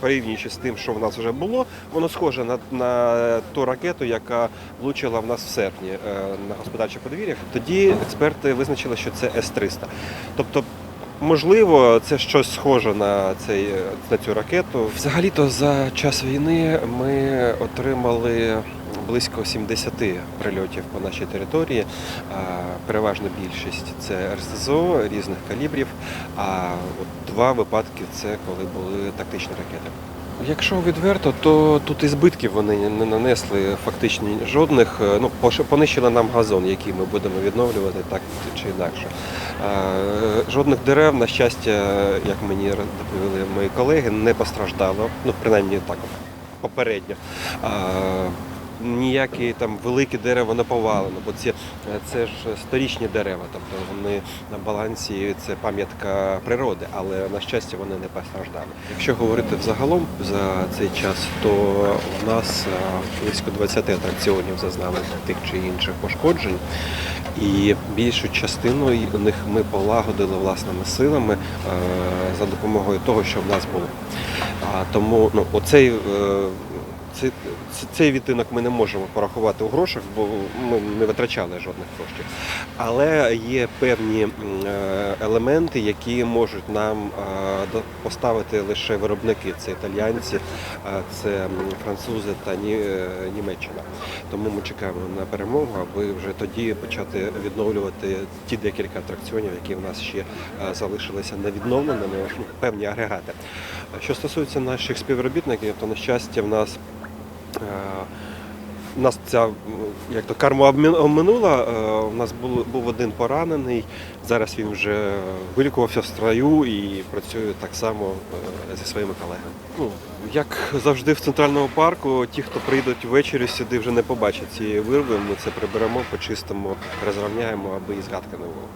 Порівнюючи з тим, що в нас вже було, воно схоже на, на ту ракету, яка влучила в нас в серпні е, на господарчих подвір'ях. Тоді експерти визначили, що це С-300. Тобто, можливо, це щось схоже на, цей, на цю ракету. Взагалі-то за час війни ми отримали близько 70 прильотів по нашій території. Переважна більшість це РСЗО різних калібрів, а от два випадки це коли були тактичні ракети. Якщо відверто, то тут і збитків вони не нанесли фактично жодних. Е, Ну, понищили нам газон, який ми будемо відновлювати так чи інакше. Жодних дерев, на щастя, як мені доповіли мої колеги, не постраждало. Ну, принаймні так попередньо. Ніякі там великі дерева не повалено, бо ці, це ж сторічні дерева, тобто вони на балансі це пам'ятка природи, але на щастя вони не постраждали. Якщо говорити взагалом за цей час, то в нас е, близько 20 атракціонів зазнали тих чи інших пошкоджень, і більшу частину них ми полагодили власними силами е, за допомогою того, що в нас було. Тому ну, оцей. Цей, цей відтинок ми не можемо порахувати у грошах, бо ми не витрачали жодних коштів. Але є певні е, елементи, які можуть нам е, поставити лише виробники. Це італійці, е, це французи та е, Німеччина. Тому ми чекаємо на перемогу, аби вже тоді почати відновлювати ті декілька атракціонів, які в нас ще залишилися невідновленими, ну, певні агрегати. Що стосується наших співробітників, то на щастя в нас нас ця як то карма обминула. Е, У нас був, був один поранений. Зараз він вже вилікувався в строю і працює так само е, зі своїми колегами. Ну, як завжди в центральному парку, ті, хто прийдуть ввечері сюди, вже не побачать цієї вирви. Ми це приберемо, почистимо, розрівняємо, аби і згадки не було.